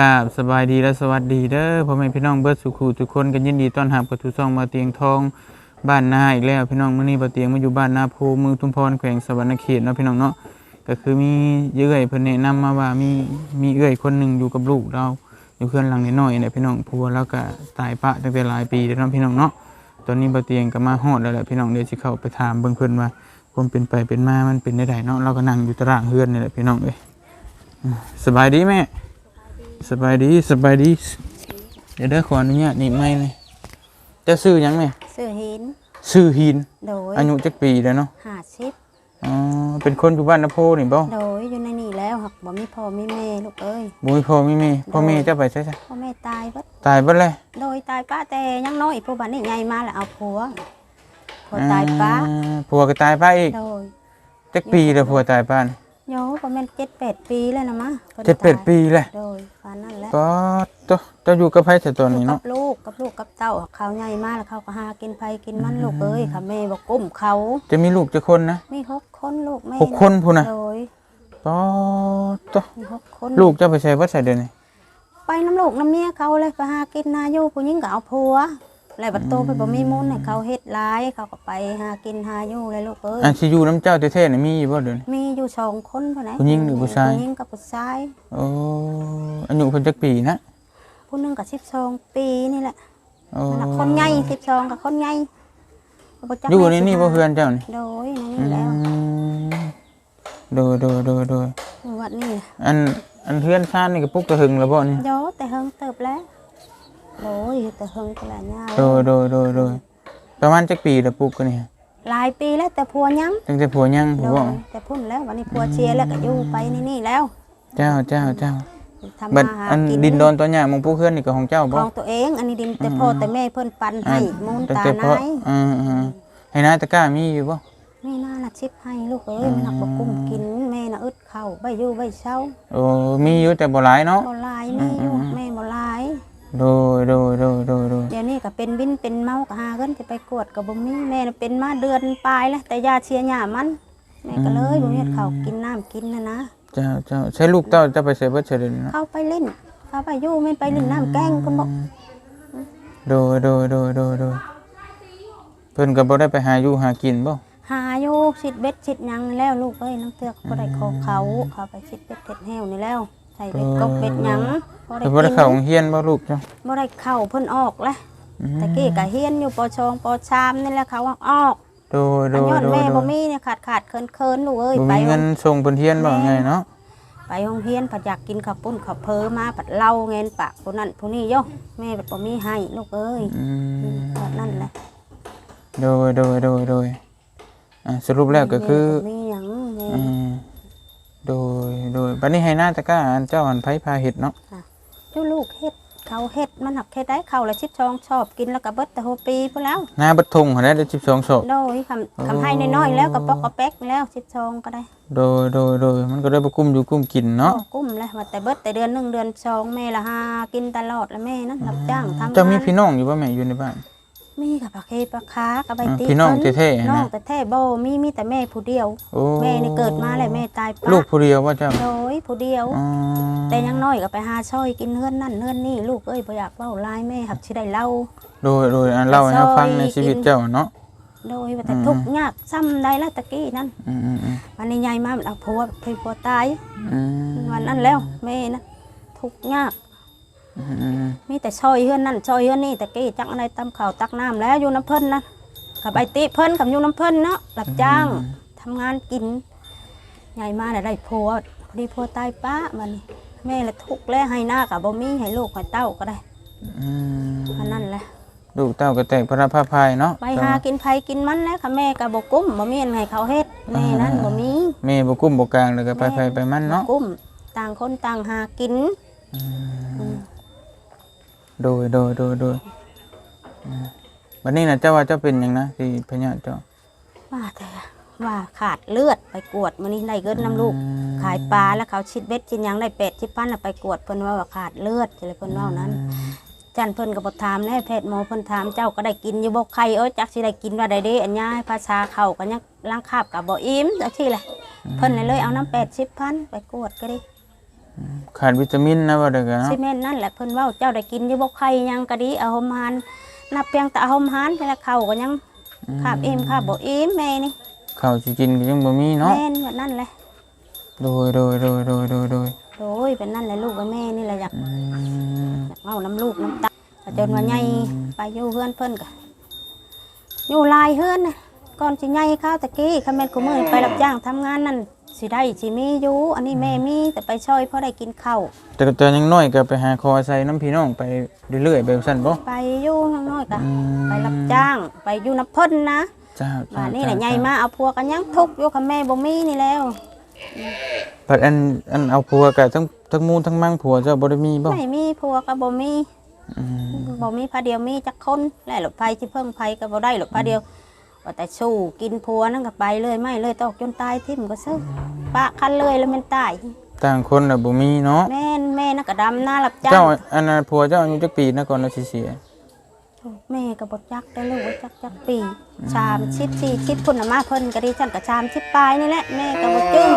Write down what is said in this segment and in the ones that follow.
กราบสบายดีและสวัสดีเด้อพ่อแม่พี่น้องเบิร์ดสุขูทุกคนกันยินดีต้อนรับกับทุกซ่องมาเตียงทองบ้านนาอีกแล้วพี่น้องมื้อนี้บ่เตียงมาอยู่บ้านนาโพเมืองทุมพรแขวงสวรรณเขตเนาะพี่น้องเนาะก็คือมีเอื้อยเพิ่นแนะนำมาว่ามีมีเอื้อยคนหนึ่งอยู่กับลูกเราอยู่เพื่อนหลังน้อยๆเนี่ยพี่น้องผัวแล้วก็ตายปะตั้งแต่หลายปีแล้วเนาะพี่น้องเนาะตอนนี้บ่เตียงก็มาฮอดแล้วแหละพี่น้องเดี๋ยวสิเข้าไปถามเบิ่งเพิ่นว่าความเป็นไปเป็นมามันเป็นได้ไดเนาะเราก็นั่งอยู่ตารางเฮือนนี่แหละพี่น้องเอ้ยสบายดีแม่ สบายดีสบายดี เดี๋ยวเด้อขออนุญาตนี่ไม่เลยเจะซื้อหยังไหมซื้อหิน ซื้อหิน โดยอายุจักปีแล้วเนาะหาชิปอ๋อเป็นคนอยู่บ้านนาโพนี่บ่โดยอยู่ในนี่แล้วหักบ่มีพ่อมีแม่ลูกเอ้ยบ่มีพ่อมีแม่พ่อแม่เจะไปใช่ใช่พ่อแม่ตายเบัดตายเบิดเลยโดยตายป้าแต่ยังน้อยผู้บัดนี้ใหญ่มาแล้วเอาผัวผัวตายป้าอ่ผัวก็ตายไปอีกโดยจักปีแล้วผัวตายป้าน โยประมาณเจ็ดแปดปีแล้วนะมะพิ่นเจ็ดแปดตายปีเลยโดยปานนั้นแหละก็ตัวเจะอยู่กับไผแต่ตอนอยู่นี้กัเนาะบลูกกับลูกกับเต้าเขาใหญ่มาแล้วเขาก็หากินไผกินมันลูกเอ้ยค่ะแม่บอกกุ้มเขาจะมีลูกจักคนนะมีหกคนลูกแม่หกคนพูนน่ะโดยก็ตัวมีหกคนลูกเจะไปใช้วัดใส่เดือนนี้ไปน้ำลูกน้ำเมียเขาเลยไปหากินนาอยู่ผู้หญิงก็เอาผัว แล้วบัดโตไปบ่มีมูลให้เขาเฮ็ดร้ายเขาก็ไปหากินหาอยู่เลยลูกเอ้ยอันสิอยู่น้ำเจ้าแท้ๆนี่มีอยู่บ่เดือนมีอยู่สองคนเท่านั้นผู้หญิงหรือผู้ชาย ผู้หญิงกับผู้ชายโอ้อายุเพิ่นจักปีนะผู้หนึงก็12ปีนี่แหละโอ้นั่นน่ะคนใหญ่12กับคนใหญ่บ่จักอยู่ในแม่นี่บ่เพื่อนเจ้านี่โดยในนี่แล้วอืมโดยโดยโดยโดยวัดนี่อันอันเพื่อนชาตินี่ก็ปลุกกระหึงแล้วบ่นี่ โยแต่เฮิงเติบแล้ว โดยแต่เฮิงก็ละยาวโดยโดยโดยโดยประมาณจักปีแล้วปลุกกันนี่หลายปีแล้วแต่ผัวยังตั้งแต่ผัวยังผัโดวบ่ยแต่พุ่นแล้ววันนี้ผัวเชียร์แล้วก็อยู่ไปในนี่แล้ว เจ้าเจ้าเจ้าทำบัดมาหาอันกินดินโดนตัวหญ้ามองผู้เพื่อนนี่ก็ของเจ้าขบ่องตัวเอง อันนี้ดินแต่พ่อแต่แม่เพิ่นปันให้มูลตั้งตาแต่พ่อนายอืมอืมให้นาตะกร้ามีอยู่บ่ไม่น่าละชิปให้ลูกเอ้ยมันหักบ่กุ้มกินแม่น่ะอึดเข้าใบอยู่ใบเช้าโอ้มีอยู่แต่บ่หลายเนาะบ่หลายแม่อยู่อืมแม่บ่หลาย โดยโดยโดยโดยโดยเดี๋ยวนี้ก็เป็นวินเป็นเมาก็หาเงินจะไปกวดก็บ่มีแม่น่ะเป็นมาเดือนปลายแล้วแต่ยาเชียร์หญ้ามันแม่ก็เลยบ่มีข้าวกินน้ำกินนะนะเจ้าเจ้าใช้ลูกเต้าจะไปใส่เบิดเฉยเนาะเข้าไปเล่นเข้าไปอยู่แม่นไปเล่นน้ำแกล้งเพิ่นบอกโดยโดยโดยโดยโดยเพิ่นก็บ่ได้ไปหาอยู่หากินบ่หาอยู่ชิดเบ็ดชิดหยังแล้วลูกเอ้ยน้ำเตือกบ่ได้ขอเขาเขาไปชิดเบ็ดเท็ดแห้วนี่แล้วใส่เบ็ดกบเบ็ดหยังบ่ได้เพิ่นบ่ได้กินเข้าโรงเรียนบ่ลูกจ้ะบ่ได้เข้าเพิ่นออกแล้วอืมตะกี้ก็เฮียนอยู่ปชองปชามนี่แหละเขาว่าออกโดยโดอันยย้อนโดยแม่โดบ่ยมีเนี่ยขาดขาดเคินเคินลูกเอ้ยบ่ไปมีเงินส่งเพิ่นเรียนบ่ไงเนาะไปโรงเรียนผัดอยากกินข้าวปุ้นข้าวเพอมาผัดเหล้าเงินปากผู้นั้นผู้นี้โยแม่บ่มีให้ลูกเอ้ยอืมแบบนั่นแหละโดยโดยโดยโดยอะสรุปแล้วก็คือแม่บ่มีหยังแม่อืม โดยโดยบัดนี้ให้หน้าตะกร้าอันเจ้าอันไผพาเฮ็ดเนาะเจ้าลูกเฮ็ดเขาเฮ็ดมันหักเฮ็ดได้เขาละชิดชองชอบกินแล้วก็เบิดแต่หัวปีพุ่นแล้วหน้าบัดทงหั่นได้ได้12ศพโดยคำคำให้น้อยๆแล้วก็ปอกกระแป๊กแล้วชิดชองก็ได้โดยโดยโดยมันก็ได้บ่กุ้มอยู่กุ้มกินเนาะโอ้กุ้มแล้วว่าแต่เบิดแต่เดือนหนึ่งเดือนสองแม่ละหากินตลอดแล้วแม่นั้นรับจ้างทำงาน เจ้ามีพี่น้องอยู่บ่แม่อยู่ในบ้าน มีกับปลาเคปลาค้ากับใบอ่าตีพี่น้องเพิ่แท้ๆนะ น้องแต่แท้ๆบ่มีมีแต่แม่ผู้เดียว โอ้แม่นี่เกิดมาแล้วแม่ตายปะลูกผู้เดียวว่าเจ้าโดยผู้เดียว อ๋อแต่ยังน้อยก็ไปหาช่อยกินเฮือนนั่นเฮือนนี่ลูกเอ้ยบ่อยากเว้าลายแม่หักสิได้เล่า โดยโดยอันเล่าให้เราฟังในซอยชีวิตกินเจ้าเนาะโดยว่าแต่ทุกข์ยากซ้ำได้ละตะกี้นั่นอืมอืมอืมวันนี้ใหญ่มามันเอาผัวไปผัวตายอืมวันนั้นแล้วแม่นะทุกข์ยากอื มอืมมีแต่ช่อยเฮือนนั่นช่อยเฮือนนี่ตะกี้จักอะไรตำข้าวตักน้ำแล้วอยู่น้ำเพิ่นนะกับไอติเพิ่นกับอยู่น้ำเพิ่นเนาะรับจ้างทำงานกินใหญ่มาแล้วได้ผัวพอดีผัวตายป้ามันนี่แม่ละทุกข์แล้วให้หน้ากับบ่มีให้ลูกให้เต้าก็ได้อืมอันนั้นแหละลูกเต้าก็แตกพระพาพายเนาะไปหากินไผกินมันแล้วค่ะแม่กับบ่กุ้มบ่มีอันให้เขาเฮ็ดแม่นั่นบ่มีแม่บ่กุ้มบ่กลางแล้วก็ไปไปไปมันเนาะบ่กุ้มต่างคนต่างหากินอืม โดยโดยโดยโดยอืมบัดนี้น่ะเจ้าว่าเจ้าเป็นหยังนะที่พญาเจ้าว่าแต่ว่าขาดเลือดไปกวดมื้อนี้ได้เงินน้ำลูก ขายปลาแล้วเขาชิดเบ็ดชิดหยังได้เป็ดชิดพันน่ะไปกวดเพิ่นว่าว่าขาดเลือดอะไรเพิ่นว่านั้น จันเพิ่นก็บ่ถามแน่แพทย์หมอเพิ่นถามเจ้าก็ได้กินอยู่บ่ไข่เอ้ยจักสิได้กินว่าได้เด้อันยายภาษาเขาก็ยังล้างคาบก็บ่อิ่มจังซี่แหละเพิ่นเลยเลยเอาน้ำ80,000ไปกวดก็ได้อ ขาดวิตามินนะว่าเด้อกันเนาะซีเมนต์นั่นแหละเพิ่นเว้าเจ้าได้กินอยู่บ่ไข่ยังก็ดีเอาหมหานนับเพียงแต่เอาหมหานแต่ละเข้าก็ยังขาบเอ็มขาบบ่เอ็มแม่นี่ข้าวสิกินก็ยังบ่มีเนาะแม่นแบบนั้นแหละโดยโดยโดยโดยโดยโดยโดยเป็นนั่นแหละลูกกับแม่นี่แหละอยากอืมอยากเอาน้ำลูกน้ำตาก็จนว่าใหญ่ไปอยู่เฮือนเพิ่นก็อยู่หลายเฮือนน่ะก่อนสิใหญ่ข้าวตะกี้คันแม่นกูมื้อนี้ไปรับจ้างทำงานนั่น สิได้สิมีอยู่อันนี้แม่มีแต่ไปช่วยเพราะได้กินข้าวแต่ก็แต่ยังน้อยก็ไปหาคอใส่น้ำพี่น้องไปเรื่อยๆแบบซั่นบ่ไปอยู่น้อยๆก็อืมไปรับจ้าง ไปอยู่น้ำเพิ่นนะเจ้าเจ้าบ้านนี่แหละเจ้ใหญ่มาเอาพัวกันยังทุกข์อยู่กับแม่บ่มีนี่แล้วบัดอันอันเอาผัวก็ทั้งทั้งมูทั้งมั่งผัวเจ้าบ่ได้มีบ่ไม่มีพัวก็บ่มีอืมบ่มีพาเดียวมีจักคนและหลบภัยที่เพิ่งภัยก็บ่ได้หลบพาเดียว ว่าแต่สู้กินพัวนั่นก็ไปเลยไม่เลยตอกจนตายทิ่มก็ซื้อปะคันเลยแล้วมันตายต่างคนน่ะบ่มีเนาะแม่นแม่น่ะก็ดำหน้ารับจ้าเจ้างอันนั้นผัวเจ้าอายุจักปีนะก่อนเราสิเสียแม่ก็บ่จักได้ลูกว่าจักจักปีชามชิดสี่ชิดพุ่นน่ะมาเพิ่นก็ดีฉันก็ชามชิดปลายนี่แหละแม่ก็บ่จึ้ง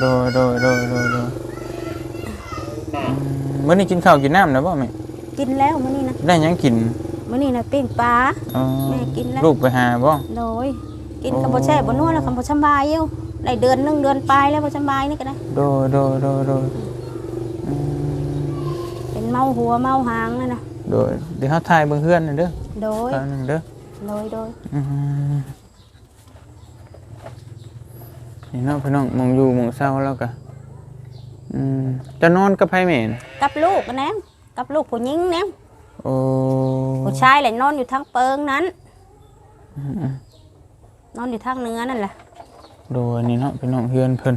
โดยโดยโดยโดยโดยอืมมื้อนี้กินข้าวกินน้ำนะบ่แม่กินแล้วมื้อนี้นะได้หยังกิน มื้อนี้น่ะปิ้งปลา อ๋อแม่กินแล้ว ลูกไปหาบ่ โดยกินกับบ่แช่บ่นัวแล้วกับบ่สำบายอยู่ได้เดือนหนึงเดือนปลายแล้วบ่สำบายนี่ก็ได้ โดยโดยโดยโดยอืมเป็นเมาหัวเมาหางนั่นน่ะโดยเดี๋ยวเฮาถ่ายเบิ่งเฮือนหน่อยเด้อโดยคราวหนึงเด้อ โดยโดยอืมนี่เนาะพี่น้องมองอยู่มองเศร้าแล้วก็อืมจะนอนกับไผแม่นกับลูกนะกับลูกผู้หญิงนะ โอ้ผู้ชายแหละนอนอยู่ทางเปิงนั้น นอนอยู่ทางเหนือนั่นแหละโดยนี่เนาะพี่น้องเฮือนเพิ่น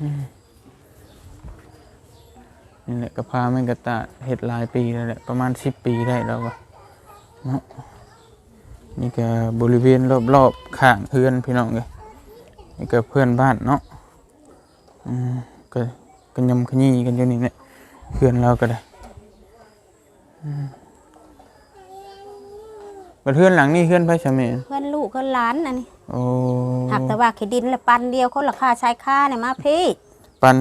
อืมนี่แหละก็พาแม่งกระตาเฮ็ดหลายปีแล้วแหละประมาณ10ปีได้แล้วว่ะเนาะนี่ก็บริเวณรอบๆข้างเฮือนพี่น้องเอ้ยนี่ก็เพื่อนบ้านเนาะอืมก็กันยำขยี้กันอยู่นี่แหละเฮือนเราก็ได้อืม บัดเฮือนหลังนี่เฮือนไผซะแม่เพื่อนลูกเพื่อนหลานน่ะนี่โอ้หักแต่ว่าขี้ดินละปันเดียวคนละค่าชายค่าเนี่ยมาพี่ปัน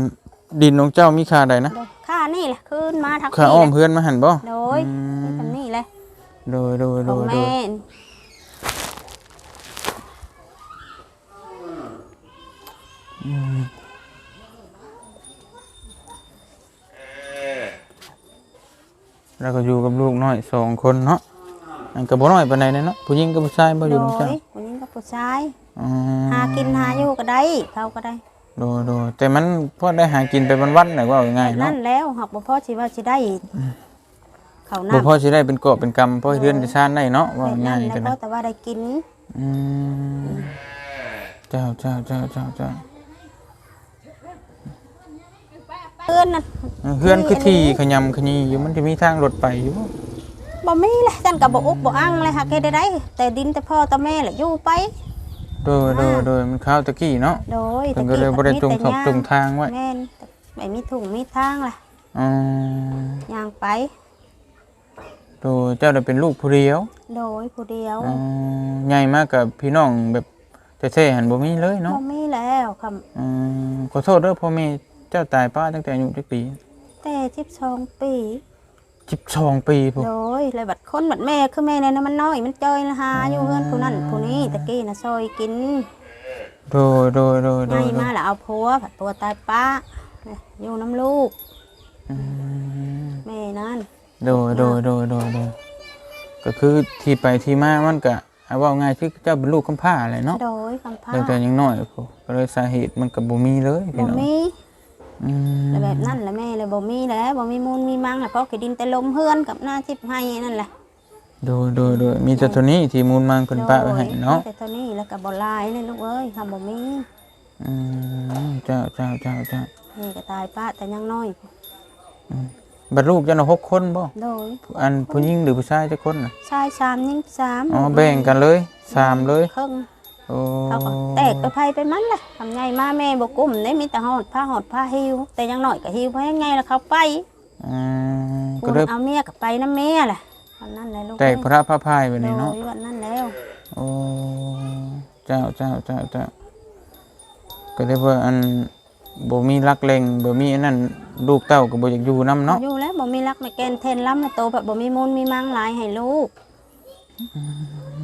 ดินของเจ้ามีค่าใดนะโดยค่านี่แหละคืนมาทางค่าพี่อ้อมแหละเพื่อนมาหันบ่โดยอืมนี่ทำนี่แหละโดยโดยขโดองยโดแม่ แล้วก็อยู่กับลูกน้อยสองคนเนาะอันก็บ่น้อยปานใดเด้เนาะผู้หญิงกับผู้ชายบ่อโดยู่นำยเจ้าผู้หญิงกับผู้ชายอ๋อหากินหาอยู่ก็ได้เขาก็ได้โดยโดยแต่มันพอได้หากินไปวันๆน่ะว่าง่ายๆนั่เนาะนแล้วหักบ่พอสิว่าสิได้เขาบ่น้ำพอสิได้เป็นกอบเป็นกำพอให้เรือนได้ซ่านได้เนาะว่าเป็นง่านั่ยนกันแล้วนะก็แต่ว่าได้กินอืมเจ้าเจ้าเจ้าเจ้าเจ้า เพื่อนน่ะเฮือนคือที่ขยำขยีอยู่มันจะมีทางรถไปอยู่บ่บ่มีเลยจันกับบ่อุกบ่อังเลยหักเฮ็ดได้ได้แต่ดินแต่พ่อแต่แม่แหละอยู่ไป โดยโดยโดยมันข้าวตะกี้เนาะโดยเพิ่นก็เลยบ่ได้ตรงทบตรงทางไว้แม่นไม่มีถุงมีทางล่ะอ๋อย่างไป โดยเจ้าได้เป็นลูกผู้เดียว โดยผู้เดียวอ๋อใหญ่มากกับพี่น้องแบบแท้ๆหันบ่มีเลยเนาะบ่มีแล้วคำอืมขอโทษเด้อพ่อแม่ เจ้าตายป้าตั้งแต่อายุจักปีแต่12ปี12ปีพุ่นโดยเลยบัดคนบัดแม่คือแม่เนี่ยนะมันน้อยมันจ้อยนะหาอยู่เฮือนผู้นั้นผู้นี้ตะกี้น่ะซอยกินโดยโดยโดยโดให้ยโดมายแล้วเอาผัวผัดตัวตายป้าอยู่น้ำลูกอืมแม่นั่นโดยโดยโดยโดยโดยก็คือที่ไปที่มามันก็เอาว่าง่ายคือเจ้าเป็นลูกกำพร้าอะไรเนาะโดยคำพาตั้งแต่ยังน้อยพุ่นก็เลยสาเหตุมันก็บ่มีเลยพี่บ่น้องมีอืม แล้วแบบนั้นแหละแม่เลยบ่มีแล้วบ่มีมูลมีมังแหละเพราะขี้ดินแต่ลมเฮือนกับหน้าทิพย์ให้นั่นแหละโดยโดยโดยมีแต่ตัวนี้ที่มูลมังคนป้าไว้ให้เนาะแต่ตัวนี้แล้วก็บ่ลายนี่ลูกเอ้ยทำบ่มีอืมเจ้าเจ้าเจ้าเจ้านี่ก็ตายป้าแต่ยังน้อยบัดลูกเจ้าน่ะหกคนบ่โดยอันผู้หญิงหรือผู้ชายจักคนน่ะชายสามหญิงสามอ๋อแบ่งกันเลยสามเลยครึ่งโอ้ เขาก็แตกไปไผไปมันแหละทำไงมาแม่บ่กุ้มได้มีแต่หอดผ้าหอดผ้าหิว แต่ยังน้อยก็หิวเพราะยังไงล่ะเขาไปอืมกูก็เลยเอาเมียก็ไปนำแม่แหละวันนั้นแหละลูกแตกพระพระพายแบบโดนี้เนาะยวันนั้นแล้วโอ้เจ้าเจ้าเจ้าเจ้าก็เลยว่าอันบ่มีรักแรงบ่มีอันนั้นลูกเต้าก็บ่อยากอยู่นํเนาะอยู่แล้วบ่มีรักไม่เกณฑ์เทนล้ำนะโตแบบบ่มีมูลมีมังหลายให้ลูก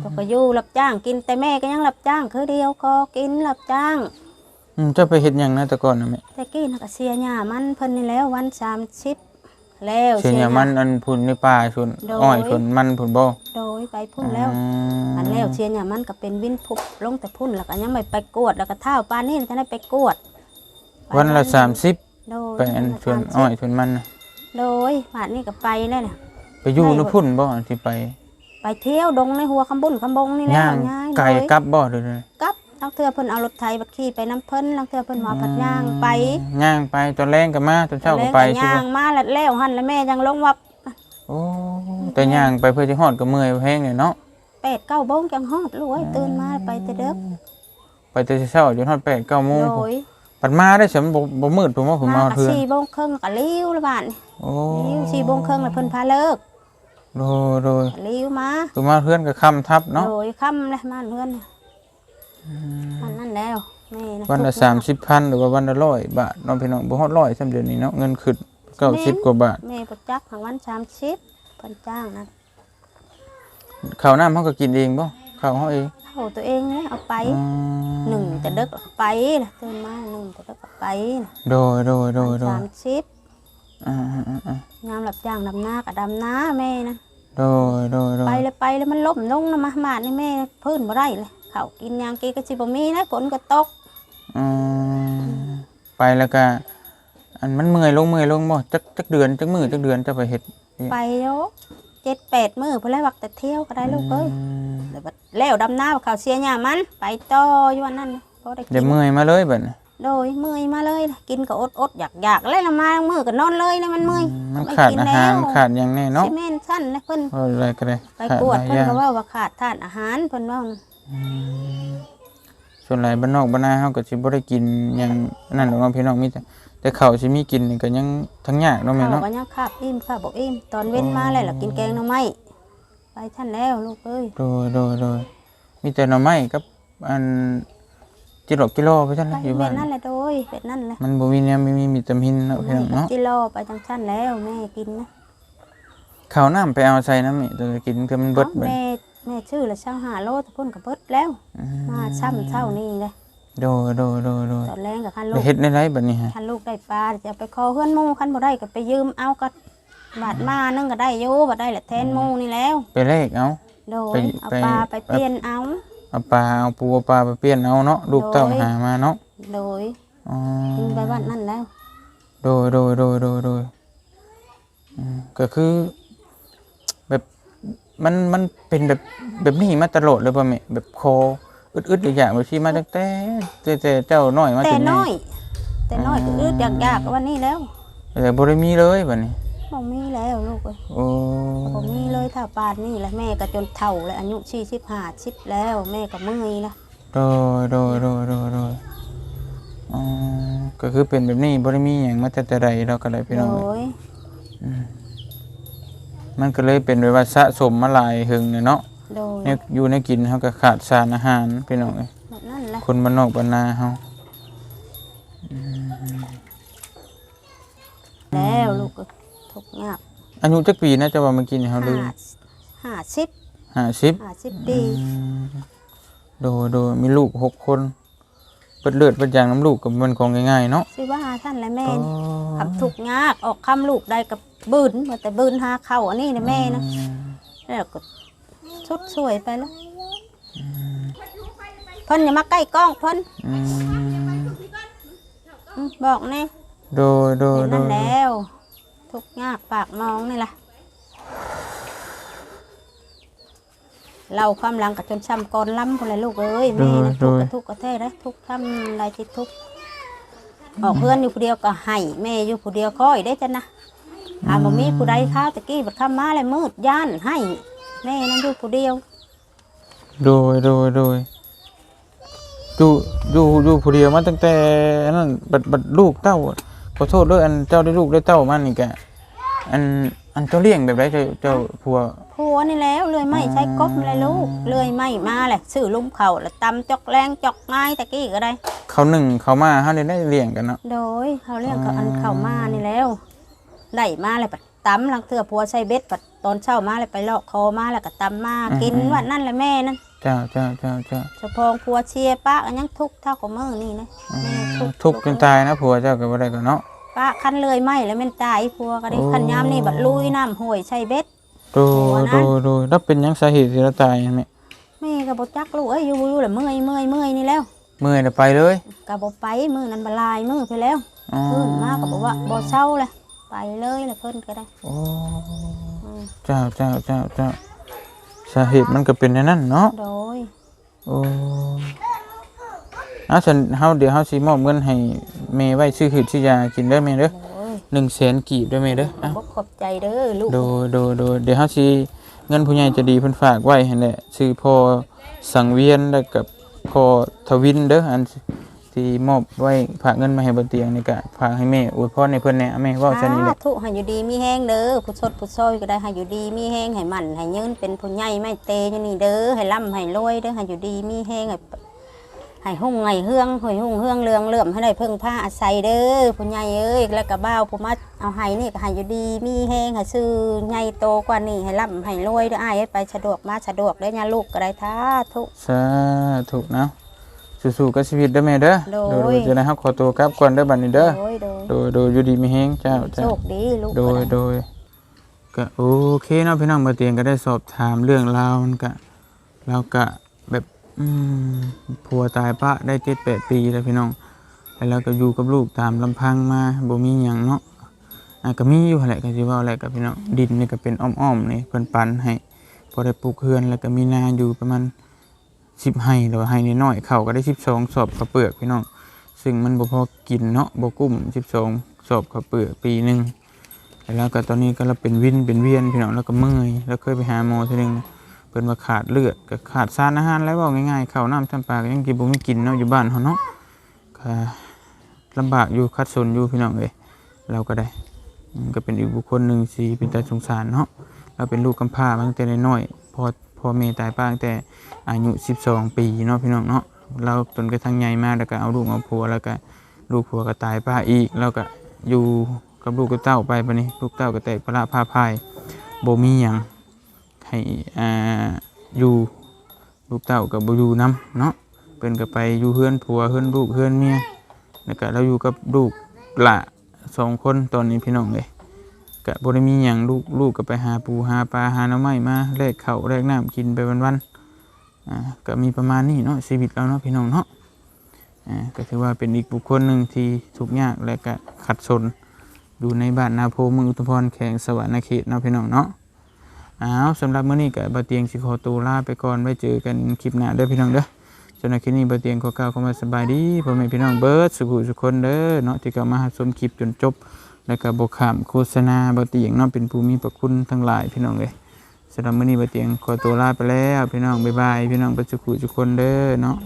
ตัวก็อยู่รับจ้างกินแต่แม่ก็ยังรับจ้างคือเดียวก็กินรับจ้าง อืมเจ้าไปเฮ็ดหยังนะแต่ก่อนน่ะแม่แต่กี้น่ะก็เสียหญ้ามันเพิ่นนี่แล้ววัน30แล้วเช่นอย่างมันอันพุ่นในป่าชนโดย อ้อยชนมันพุ่นบ่โดยไปพุ่นแล้วอันแล้วเชียนอย่างมันก็เป็นวินพุบลงแต่พุ่นแล้วก็ยังไม่ไปกวดแล้วก็เท่าปานนี่จะได้ไปกวดวันละไป30โดยไปอันชวนวัละอ้อย30ชวนมันน่ะโดยบาทนี่ก็ไปแล้วเนี่ยไปอยู่ไม่ในพุ่นบ่อันที่ไป ไปเที่ยวดงในหัวคำบุญคำบงนี่แหละย่างง่ายไก่เลยกลับบ่เด้อเลยกลับลังเทือเพิ่นเอารถไถบัดขี่ไปน้ำเพิ่นลังเทือเพิ่นหมอผัดย่างไปย่างไปตอนแรงก็มาตอนเช้าก็ไปแล้วใช่ย่าบ่งมาแล้วแล้วหันแล้วแม่ยังลงวับโอ้แต่ย่างไปเพื่อสิฮอดก็เมื่อยแพงเนี่ยเนาะเป็ดเก้าโมงจังฮอดลูกเอ้ยตื่นมาไปแต่เด็กไปแต่เช้าจนฮอด8 9โมงโดยปัดมาได้สำบ่บ่มืดผมว่าผมมาเอาก็เทื่อสี่โมงครึ่งก็ลี้วแล้วบาดนี่โอ้ลี้วสี่โมงครึ่งแล้วเพิ่นพาเลิก โดยโดยลี้วมาคือมาเพื่อนก็ค่ำทับเนาะโดยค่ำเลยมาเพื่อนน่ะมันนั่นแล้วแม่นะวันละทุกอย่าง30,000หรือว่าวันละ100บาทเนาะพี่น้องบ่ฮอด100ซ้ำเดือนนี้เนาะเงินขึ้น90กว่าบาทแม่ประจักษ์ของวันสามชิปเพิ่นจ้างนะข้าวน้ำเฮาก็กินเองบ่ข้าวเฮาเองเข้าตัวเองเลยเอาไปอืมหนึ่งแต่เด็กเอาไปนะตื่นมาหนึ่งแต่เด็กเอาไปนะโดยโดยโดยโดยสามชิปอ่าๆๆ งามหลับจ้างดำนากับดำนาแม่นะๆโดยโดยโดยไปเลยไปเลยมันล่มลงนะมาหมาดนี่แม่พื้นบ่ได้เลยเขาวกินหยางกีก็สิบ่มีนะฝนก็ตกอืมไปแล้วก็อันมันเมื่อยลงเมื่อยลงบ่จักจักเดือนจักมื้อจักเดือนจะไปเฮ็ดไปแล้วเจ็ดแปดมื้อเพิ่นเลยวักแต่เที่ยวก็ได้ลูกเอ้ยมแล้วบัดแล้วดำนาเขาวเสียหญ้ามัน ไปต่ออยู่วันนั้นนะบ่ได้กิเดี๋ยนวเมื่อยมาเลยบัดนี้ โดยเมื่อยมาเลยล่ะกินก็อดอดอยากอยากแล้วละมามือก็นอนเลยนะมันเมื่อยมันไม่ขาดกินอาแล้วหารขาดหยังแน่เนาะซีเมนต์สั้นนะเพิ่นว่าอะไรก็ได้ไปขาดกวดหลายเพิ่อนย่างก็ว่าว่าขาดทานอาหารเพิ่นว่านะอืมส่วนหลายบ้านนอกบ้านนาเฮาก็สิบ่ได้กินหยังนั่นดอกเนาะพี่น้องมีแต่แต่ข้าวสิมีกินนี่ก็ยังทั้งยากเนาะแม่ข้าวเนาะก็ยังคาบอิ่มคาบบอกอิ่มตอนเว้นมาแล้วล่ะกินแกงหน่อไม้ไปท่านแล้วลูกเอ้ยโดยโดยโดยมีแต่หน่อไม้กับอัน จิโรกิโลไปซั่นไปแหละอยู่เป็บ้านดนั่นแหละโดยเป็ดนั่นแหละมันบ่มีแนวไม่มีวิตามินเนาะพี่น้องเนาะจิโลไปจังชั้นแล้วแม่กินนะข้าวน้ำไปเอาใส่น้ำนี่ตัวกินคือมันเบิดเอ้าเบิดแม่แม่ชื่อละช่างหาโลตะพุ่นกับเบิดแล้ว อืมมาซ้ำเท่านี้เลยโดยโดยโดยโดยตอนแรงกับคันไปลูกเฮ็ดได้ไรบัดนี้ฮะคันลูกได้ปลาจะไปขอเพื่อนหมู่คันบ่ได้ก็ไปยืมเอาก็บาดมานึงก็ได้อยู่บ่ได้แหละแทนหมู่นี่แล้ว ไปเลขเอา โดไปยเอาไป ปลาไปเปลี่ยนเอา เอาปลาเอาปูเอาปลาไปเปลี่ยนเอาเนาะลูกเต้าโดยหามาเนาะโดยอ๋อกินไปบ้านนั่นแล้ว โดยโดยโดยโดยโดยอืมก็คือ แบบมันมันเป็นแบบแบบนี้มาตลอดเลยป่ะแม่แบบคออึดๆอย่างๆแบบที่มาตั้งแต่แต่แต่เจ้าน้อยมาแต่ถึงน้นี่อย แต่น้อยก็อึดอยากอยากๆวันนี้แล้วแต่บ่ได้มีเลยบัดนี้ บ่มีแล้วลูกเอ้ยโอ้บ่มีเลยถ้าปานนี่แหละแม่ก็จนเฒ่าแล้วอายุ45 10แล้ว แม่ก็เมื่อยละโดยโดยโดยโดยโดยอ๋อก็คือเป็นแบบนี้บ่ได้มีหยังมาแต่แต่ใดเราก็ได้พี่โดน้องเอ้ยยมันก็เลยเป็นแบบว่าสะสมมาหลายหึงเนี่ยเนาะโดยเนี่ยอยู่ในกินเฮาก็ขาดสารอาหารพี่น้องเอ้ย แบบนั่นแหละคนบ้านนอกบ้านนาเฮาแล้วลูกเอ้ยทุกข์ ยากอายุจักปีนะจะว่าเมื่อกี้นี่เฮาลืมห้าสิบห้าสิบห้าสิบปีโดยโดยมีลูกหกคนเปิดเลือดเปิดยางน้ำลูกก็มันของง่ายๆเนาะสิว่าท่านและแม่อ๋อคำทุกข์ยากออกคำลูกได้กับบืนว่าแต่บืนหาเข้าอันนี้นะแม่นะแล้วก็ชุดสวยไปแล้วเพิ่นอย่ามาใกล้กล้องเพิ่นอืมอืมบอกแน่โดยโดยเป็นโดนั่นยแล้ว ทุกข์ยากปากมองนี่ล่ะเราความหลังกับจนช้ำก่อนล้ำคนละลูกเอ้ยแม่นะทุกข์กับทุกข์กับแท้ได้ทุกข์ทำอะไรที่ทุกข์ออกเพื่อนอยู่ผู้เดียวก็ให้แม่อยู่ผู้เดียวคอยได้จ้ะนะอาบ่มีผู้ใดข้าวตะกี้บัดคำมาเลยมืดย่านให้แม่นั่นอยู่ผู้เดียวโดยโดยโดยอยู่อยู่อยู่ผู้เดียวมาตั้งแต่อันนั้นบัดบัดลูกเต้า ขอโทษด้วยอันเจ้าได้ลูกได้เต้ามันนี่แกอันอันเจ้าเลี้ยงแบบไรเจ้าเจ้าผัว ผัวนี่แล้วเลยไม่ใช้กบเลยลูกเลยไม่มาแหละซื้อลุ่มเข่าแล้วตำจอกแรงจอกง่ายตะกี้ก็ได้ เขาหนึ่งเขามาเฮาได้ได้เลี้ยงกันเนาะโดยเขาเรียกเขาอ๋ออัอันเข้ามานี่แล้วได้มาเลยปัดตำลังเถื่อผัวใส่เบ็ดปัดตอนเช้ามาเลยไปลอกคอมาแล้วก็ตำมากินวันนั่นแหละแม่นั่น เจ้าเจ้าเจ้าเจ้าเฉพาะผัวเชียร์ป้าก็ยังทุกข์เท่ากับมือนี่นะอืแม่มทุกข์จนตายนะผัวเจ้าก็บ่ได้ก็เนาะป้าคันเลยไหมแล้วแม่นตายผัวก็ได้โอ้คันยามนี่บัดลุยน้ำห้วยใส่เบ็ดโดผัวนั้นโดโดแล้วเป็นหยังสาเหตุที่เราตายแม่แม่ก็บ่จักลูกเอ้ยอยู่อยู่แหละเมื่อยเมื่อยเมื่อยนี่แล้วเมื่อยแล้วไปเลยก็บ่ไปมือนั้นบลายมือไปแล้วอ๋อขึ้นมาก็บอกว่าบ่เศร้าเลยไปเลยละเพิ่นก็ได้โอ้อืมเจ้าเจ้าเจ้าเจ้า สาเหตุมันก็เป็นอย่างนั้นเนาะ โดย โอ้เอาฉันเฮาเดี๋ยวเฮาสิมอบเงินให้แม่ไว้ซื้อหืดซื้อยากินเด้อแม่เด้อโดยหนึ่งแสนกีบเด้อแม่เด้ออะบ่ขอบใจเด้อลูก โดยโดยโดยเดี๋ยวเฮาสิเงินผู้ใหญ่ใจะดีเพิ่นฝากไว้หั่นแหละชื่อพ่อสังเวียนแล้วกับพ่อทวินเด้ออัน ที่มอบไว้ฝากเงินมาให้บนเตียงนี่ก็ฝากให้แม่อวยพรให้เพิ่นแหน่แม่เว้าซะนี่แหละทุกให้อยู่ดีมีแห้งเด้อผู้ชดผู้ซอยก็ได้ให้อยู่ดีมีแห้งให้มันให้ยืนเป็นผู้ใหญ่ไม่เตอยู่นี่เด้อให้ร่ำให้รวยเด้อให้อยู่ดีมีแห้งให้ให้หุ่งให้เฮืองให้หุ่งเฮืองเรืองเลื่อมให้ได้เพิ่งผ้าอาศัยเด้อผู้ใหญ่เอ้ยแล้วก็บ่าวผู้มาเอาให้นี่ก็ให้อยู่ดีมีแห้งให้ซื้อใหญ่โตกว่านี้ให้ร่ำให้รวยเด้ออ้ายเอ้ยไปสะดวกมาสะดวกเด้อย่าลูกก็ได้ท้าทุกสาธุนะ สู้ๆกับชีวิตเด้อแม่เด้อโดยโดยจะได้รับขอตัวกลับก่อนเด้อบัดนี้เด้อโดยโดยโดยโดยอยู่ดีมีแฮงเจ้าโชเจ้าคดีลูกโดก็ยได้โดยก็โอเคเนาะพี่น้องมาเตียงก็ได้สอบถามเรื่องราวมันก็เราก็แบบอืมผัวตายปะได้เจ็ดแปดปีแล้วพี่น้องแล้วเราก็อยู่กับลูกตามลำพังมาบ่มีหยังเนาะอะก็มีอยู่หั่นแหละก็สิเว่าแหละกับพี่น้องดินนี่ก็เป็นอ้อมๆนี่เพิ่นปันให้พอได้ปลูกเฮือนแล้วก็มีนาอยู่ประมาณ 10ไร่แล้วไร่น้อยๆเขาก็ได้12สองสอบข้าวเปลือกพี่น้องซึ่งมันบ่พอกินเนาะบ่กุ้ม12สองสอบข้าวเปลือกปีหนึ่งแล้วก็ตอนนี้ก็เราเป็นวินเป็นเวียนพี่น้องแล้วก็เมื่อยแล้วเคยไปหาหมอทีนึงเพิ่นว่าขาดเลือดก็ขาดสารอาหารแล้วว่าง่ายๆข้าวน้ำจำปาก็ยังกินบ่มีกินเนาะอยู่บ้านเฮาเนาะก็ลำบากอยู่คัดสนอยู่พี่น้องเอ้ยเราก็ได้ก็เป็นอีกบุคคลหนึ่งที่เป็นตาสงสารเนาะเราเป็นลูกกำพร้ามาตั้งแต่น้อยพอ พ่อแม่ตายป้าแต่อายุ 12 ปีเนาะพี่น้องเนาะเราจนกระทั่งใหญ่มากแล้วก็เอาลูกเอาผัวแล้วก็ลูกผัวก็ตายป้าอีก แล้วก็อยู่กับลูกกับเต้าไปปะนี้ลูกเต้าก็แตกพระพาพายโบมีหยังให้อ่าอยู่ลูกเต้ากับบ่อยู่นํเนาะเพิ่นก็ไปอยู่เฮือนผัวเฮือนลูกเฮือนเมียแล้วก็เราอยู่กับลูกหละสองคนตอนนี้พี่น้องเลย ก็บ่ได้มีหยังลูกลูกก็ไปหาปูหาปลาหาหน่อไม้มาแลกเข้าแลกน้ำกินไปวันๆอ่าก็มีประมาณนี้เนาะชีวิตเราเนาะพี่น้องเนาะอ่าก็ถือว่าเป็นอีกบุคคลหนึ่งที่ทุกข์ยากและก็ขัดสนอยู่ในบ้านนาโพเมืองอุทุมพรแขวงสวรรณเขตเนาะพี่น้องเนาะอ้าวสำหรับมื้อนี้ก็บะเตียงสิขอตัวลาไปก่อนไว้เจอกันคลิปหน้าเด้อพี่น้องเด้อสำหรับคลิปนี้บะเตียงขอกล่าวคำว่าสบายดีพ่อแม่พี่น้องเบิร์ดสุขุสุขคนเด้อเนาะที่เข้ามาชมคลิปจนจบ แล้วก็บกขามโฆษณาบะเตียงน้องเป็นภูมิประคุณทั้งหลายพี่น้องเลยสำหรับมื้อนี้บะเตียงขอตัวลาไปแล้วพี่น้องบ๊ายบายพี่น้องประจุขุสุคนเด้อเนาะ